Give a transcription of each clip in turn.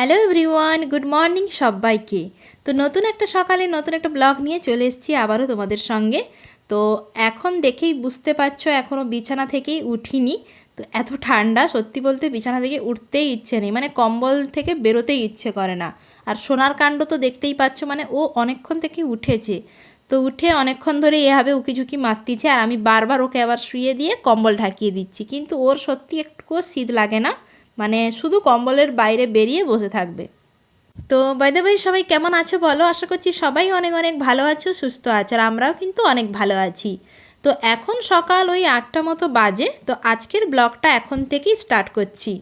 Hello everyone good morning সবাইকে। তো নতুন একটা সকালে নতুন একটা ব্লগ নিয়ে চলে এসেছি আবারও তোমাদের সঙ্গে। তো এখন দেখেই বুঝতে পারছ এখনও বিছানা থেকেই উঠিনি। তো এত ঠান্ডা, সত্যি বলতে বিছানা থেকে উঠতেই ইচ্ছে নেই। মানে কম্বল থেকে বেরোতেই ইচ্ছে করে না। আর সোনার কাণ্ড তো দেখতেই পাচ্ছ মানে ও অনেকক্ষণ থেকে উঠেছে। তো উঠে অনেকক্ষণ ধরে এভাবে উকিঝুঁকি মারতিছে। আর আমি বারবার ওকে আবার শুয়ে দিয়ে কম্বল ঢাকিয়ে দিচ্ছি। কিন্তু ওর সত্যি একটুও শীত লাগে না। মানে শুধু কম্বলের বাইরে বেরিয়ে বসে থাকবে। তো বাইদে ভাই সবাই কেমন আছো বলো? আশা করছি সবাই অনেক অনেক ভালো আছো, সুস্থ আছো, আর আমরাও কিন্তু অনেক ভালো আছি। তো এখন সকাল ওই আটটা মতো বাজে, তো আজকের ব্লগটা এখন থেকেই স্টার্ট করছি।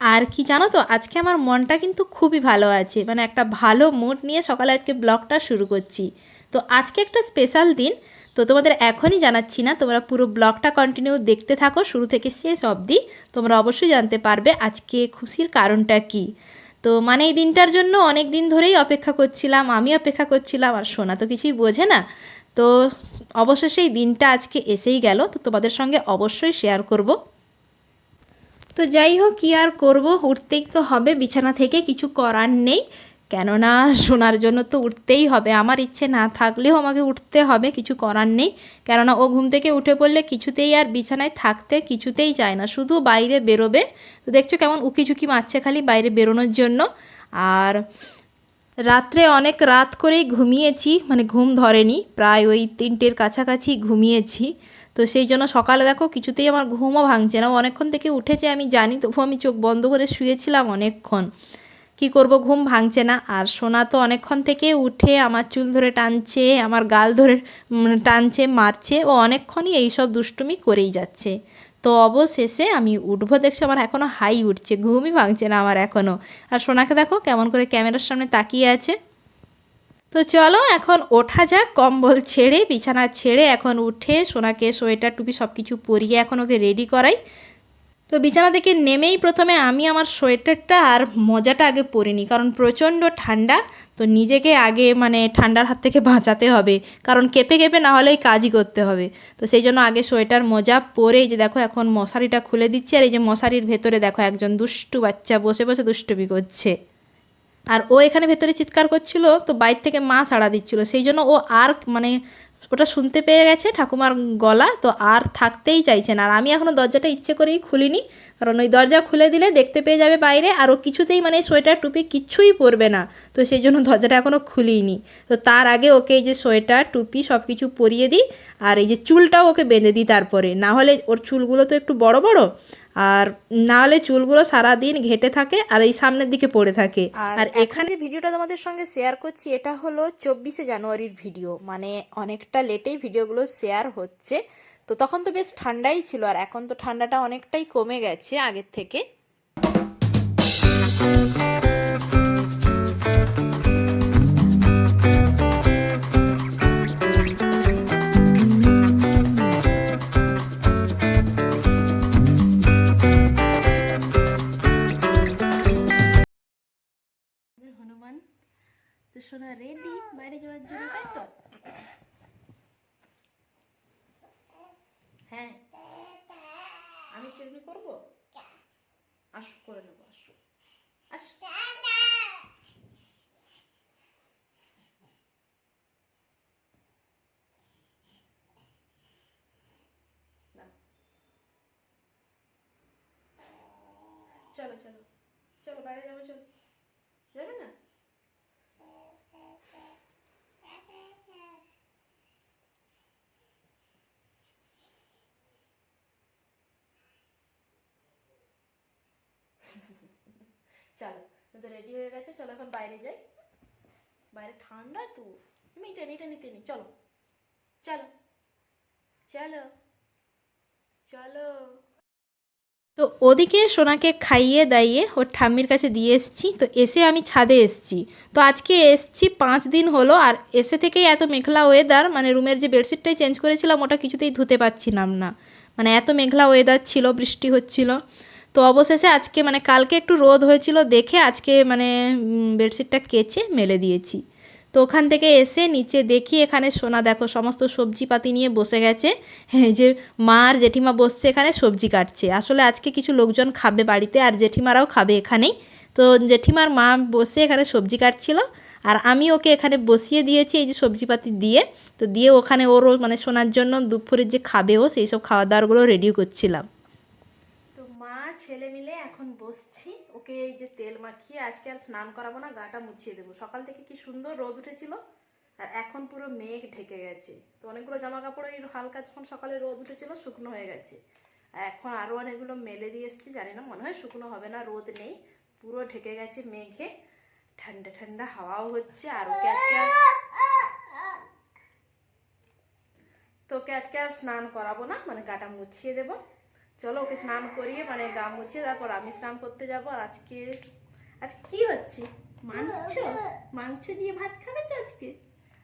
আর কি জানো তো, আজকে আমার মনটা কিন্তু খুবই ভালো আছে মানে একটা ভালো মুড নিয়ে সকালে আজকে ব্লগটা শুরু করছি। তো আজকে একটা স্পেশাল দিন তো তোমাদের এখনই জানাচ্ছি না, তোমরা পুরো ব্লগটা কন্টিনিউ দেখতে থাকো, শুরু থেকে শেষ অবধি। তোমরা অবশ্যই জানতে পারবে আজকে খুশির কারণটা কি। তো মানে এই দিনটার জন্য অনেক দিন ধরেই অপেক্ষা করছিলাম, আমি অপেক্ষা করছিলাম, আর সোনা তো কিছুই বোঝে না। তো অবশেষে এই দিনটা আজকে এসেই গেল, তো তোমাদের সঙ্গে অবশ্যই শেয়ার করব। তো যাই হোক, কী আর করব, উঠতেই তো হবে, বিছানা থেকে কিছু করার নেই। কেননা শোনার জন্য তো উঠতেই হবে। আমার ইচ্ছে না থাকলেও আমাকে উঠতে হবে, কিছু করার নেই। কেননা ও ঘুম থেকে উঠে পড়লে কিছুতেই আর বিছানায় থাকতে কিছুতেই চায় না, শুধু বাইরে বেরোবে। তো দেখছ কেমন উকিঝুঁকি মারছে খালি বাইরে বেরোনোর জন্য। আর রাত্রে অনেক রাত করেই ঘুমিয়েছি মানে ঘুম ধরেনি, প্রায় ওই তিনটের কাছাকাছি ঘুমিয়েছি। তো সেই জন্য সকালে দেখো কিছুতেই আমার ঘুমও ভাঙছে না। অনেকক্ষণ থেকে উঠেছে, আমি জানি তবু আমি চোখ বন্ধ করে শুয়েছিলাম অনেকক্ষণ। কি করব? ঘুম ভাঙছে না। আর সোনা তো অনেকক্ষণ থেকে উঠে আমার চুল ধরে টানছে, আমার গাল ধরে টানছে, মারছে। ও অনেকক্ষণই এইসব দুষ্টুমি করেই যাচ্ছে। তো অবশেষে আমি উঠবো। দেখছি আমার এখনও হাই উঠছে, ঘুমই ভাঙছে না আমার এখনও আর সোনাকে দেখো কেমন করে ক্যামেরার সামনে তাকিয়ে আছে। তো চলো এখন ওঠা যাক, কম্বল ছেড়ে, বিছানা ছেড়ে এখন উঠে সোনাকে সোয়েটার, টুপি সব কিছু পরিয়ে এখন ওকে রেডি করাই। তো বিছানা থেকে নেমেই প্রথমে আমি আমার সোয়েটারটা আর মজাটা আগে পরিনি, কারণ প্রচণ্ড ঠান্ডা। তো নিজেকে আগে মানে ঠান্ডার হাত থেকে বাঁচাতে হবে, কারণ কেঁপে কেঁপে না হলেই কাজই করতে হবে। তো সেই জন্য আগে সোয়েটার, মোজা পরে যে দেখো এখন মশারিটা খুলে দিচ্ছে, আর এই যে মশারির ভেতরে দেখো একজন দুষ্টু বাচ্চা বসে বসে দুষ্টুমি করছে। আর ও এখানে ভেতরে চিৎকার করছিল, তো বাইর থেকে মা সাড়া দিচ্ছিল। সেই জন্য ও আর মানে ওটা শুনতে পেয়ে গেছে ঠাকুমার গলা, তো আর থাকতেই চাইছে না। আর আমি এখনও দরজাটা ইচ্ছে করেই খুলিনি, কারণ ওই দরজা খুলে দিলে দেখতে পেয়ে যাবে বাইরে, আর ও কিছুতেই মানে সোয়েটার টুপি কিচ্ছুই পরবে না, তো সেই জন্য দরজাটা এখনও খুলিনি। তো তার আগে ওকে এই যে সোয়েটার, টুপি সব কিছু পরিয়ে দিই, আর এই যে চুলটাও ওকে বেঁধে দিই তারপরে। না হলে ওর চুলগুলো তো একটু বড় বড় আর না হলে চুলগুলো সারাদিন ঘেটে থাকে আর এই সামনের দিকে পড়ে থাকে। আর এখানে ভিডিওটা তোমাদের সঙ্গে শেয়ার করছি এটা হলো চব্বিশে জানুয়ারির ভিডিও মানে অনেকটা লেটেই ভিডিওগুলো শেয়ার হচ্ছে। তো তখন তো বেশ ঠান্ডাই ছিল আর এখন তো ঠান্ডাটা অনেকটাই কমে গেছে আগের থেকে। আমি চিরবি করব? আসো করে নেব আসো। আসো। চলো চলো। চলো বাইরে যাব চলো। যাবে না? চলো তো রেডি হয়ে গেছে, চলো এখন বাইরে যাই। বাইরে ঠান্ডা তো। মিটে নিটে নিতে নি চলো চলো চলো চলো। তো ওদিকে সোনাকে খাইয়ে দাইয়ে ওর ঠাম্মির কাছে দিয়ে এসছি, তো এসে আমি ছাদে এসছি। তো আজকে এসছি, পাঁচ দিন হলো, আর এসে থেকেই এত মেঘলা ওয়েদার মানে রুমের যে বেডশিটটাই চেঞ্জ করেছিলাম, ওটা কিছুতেই ধুতে পারছিলাম না। মানে এত মেঘলা ওয়েদার ছিল, বৃষ্টি হচ্ছিল। তো অবশেষে আজকে মানে কালকে একটু রোদ হয়েছিল দেখে আজকে মানে বেডশিটটা কেচে মেলে দিয়েছি। তো ওখান থেকে এসে নিচে দেখি এখানে সোনা, দেখো সমস্ত সবজিপাতি নিয়ে বসে গেছে। যে মা আর জেঠিমা বসছে এখানে সবজি কাটছে। আসলে আজকে কিছু লোকজন খাবে বাড়িতে আর জেঠিমারাও খাবে এখানেই। তো জেঠিমার মা বসে এখানে সবজি কাটছিল আর আমি ওকে এখানে বসিয়ে দিয়েছি এই যে সবজিপাতি দিয়ে। তো দিয়ে ওখানে ওরও মানে শোনার জন্য দুপুরের যে খাবে ও সেই সব খাওয়া দাওয়ারগুলো রেডিও করছিলাম। ছেলে মিলে এখন বসছি। ওকে এই যে তেল মাখিয়ে আজকে আর স্নান করাবো না, গাটা মুছিয়ে দেবো। সকাল থেকে কি সুন্দর রোদ উঠেছিল, আর এখন পুরো মেঘ ঢেকে গেছে। তো অনেকগুলো জামা কাপড় এই হালকা যখন সকালে রোদ উঠেছিল, শুকনো হয়ে গেছে। আর এখন আরও অনেকগুলো মেলে দিয়ে এসেছি, জানি না, মনে হয় শুকনো হবে না, রোদ নেই। পুরো ঢেকে গেছে মেঘে। ঠান্ডা ঠান্ডা হাওয়াও হচ্ছে, আর ওকে আজকে তোকে আজকে আর স্নান করাবো না মানে গাটা মুছিয়ে দেবো। চলো ওকে স্নান করিয়ে মানে গা মুছিয়ে তারপর আমি স্নান করতে যাব। আর আজকে আজকে কি হচ্ছে? মাংস? মাংস দিয়ে ভাত খাবে তো আজকে?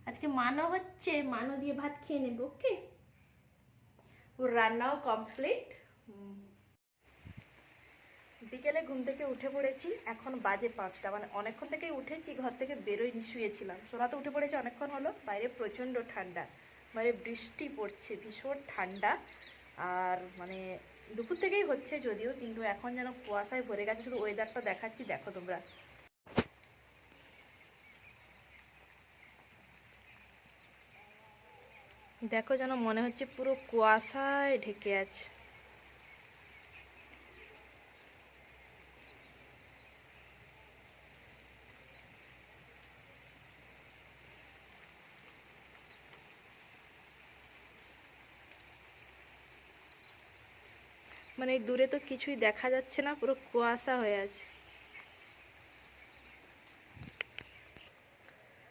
আজকে মানও হচ্ছে, মানও দিয়ে ভাত খেয়ে নেব, ওকে? ওর রান্নাও কমপ্লিট বিকেলে ঘুম থেকে উঠে পড়েছি, এখন বাজে পাঁচটা। মানে অনেকক্ষণ থেকেই উঠেছি, ঘর থেকে বেরোয়নি শুয়েছিলাম। সোনা তো উঠে পড়েছে, অনেকক্ষণ হলো। বাইরে প্রচণ্ড ঠান্ডা। মানে বৃষ্টি পড়ছে, ভীষণ ঠান্ডা। আর মানে দুপুর থেকেই হচ্ছে যদিও, কিন্তু এখন যেন কুয়াশায় ভরে গেছে, শুধু ওয়েদারটা দেখাচ্ছি, দেখো তোমরা। দেখো যেন মনে হচ্ছে পুরো কুয়াশায় ঢেকে আছে। মানে দূরে তো কিছুই দেখা যাচ্ছে না, পুরো কুয়াশা হয়ে আছে।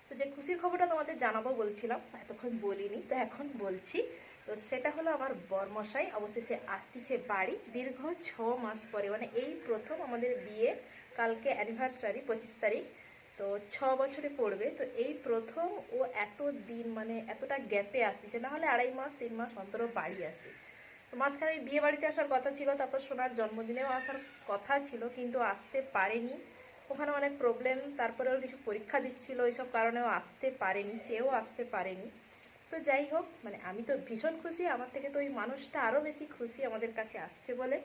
তো যে খুশির খবরটা তোমাদের জানাব বলছিলাম, এতক্ষণ বলিনি, তো এখন বলছি। তো সেটা হলো আমার বরমশাই, অবশেষে আসতেছে বাড়ি। দীর্ঘ ছ মাস পরে মানে এই প্রথম আমাদের বিয়ে, কালকে অ্যানিভার্সারি পঁচিশ তারিখ। তো ছ বছরে পড়বে, তো এই প্রথম ও এত দিন মানে এতটা গ্যাপে আসতেছে, না হলে আড়াই মাস, তিন মাস অন্তর বাড়ি আসে। তো মাঝখানে বিয়ে বাড়িতে আসার কথা ছিল, তারপর সোনার জন্মদিনেও আসার কথা ছিল, কিন্তু আসতে পারেনি। ওখানে অনেক প্রবলেম তারপরে ওর কিছু পরীক্ষা দিচ্ছিল এইসব কারণেও আসতে পারেনি, চেয়েও আসতে পারেনি। তো যাই হোক মানে আমি তো ভীষণ খুশি, আমার থেকে তো ওই মানুষটা আরও বেশি খুশি আমাদের কাছে আসছে বলে।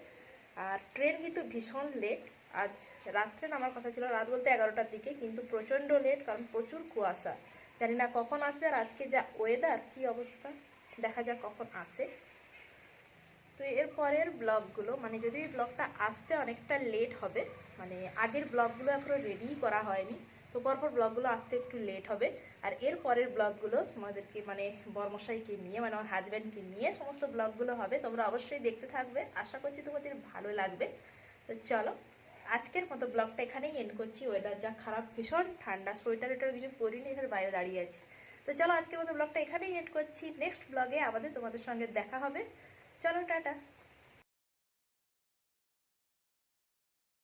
আর ট্রেন কিন্তু ভীষণ লেট আজ রাত্রে নামার কথা ছিল রাত বলতে এগারোটার দিকে, কিন্তু প্রচণ্ড লেট কারণ প্রচুর কুয়াশা। জানি না কখন আসবে আর আজকে যা ওয়েদার কি অবস্থা? দেখা যাক কখন আসে। তো এর পরের ব্লগগুলো মানে যদি এই ব্লগটা আসতে অনেকটা লেট হবে মানে আগের ব্লগগুলো এখনও রেডি করা হয়নি, তো পরপর ব্লগগুলো আসতে একটু লেট হবে। আর এর পরের ব্লগগুলো তোমাদেরকে মানে বর্মশাইকে নিয়ে মানে আমার হাজব্যান্ডকে নিয়ে সমস্ত ব্লগগুলো হবে, তোমরা অবশ্যই দেখতে থাকবে। আশা করছি তোমাদের ভালো লাগবে। তো চলো, আজকের মতো ব্লগটা এখানেই এন্ড করছি। ওয়েদার যা খারাপ, ভীষণ ঠান্ডা, সোয়েটার ওয়েটার কিছু পরিনি, এখানে বাইরে দাঁড়িয়ে আছি। তো চলো, আজকের মতো ব্লগটা এখানেই এন্ড করছি। নেক্সট ব্লগে আমাদের তোমাদের সঙ্গে দেখা হবে। চলো টাটা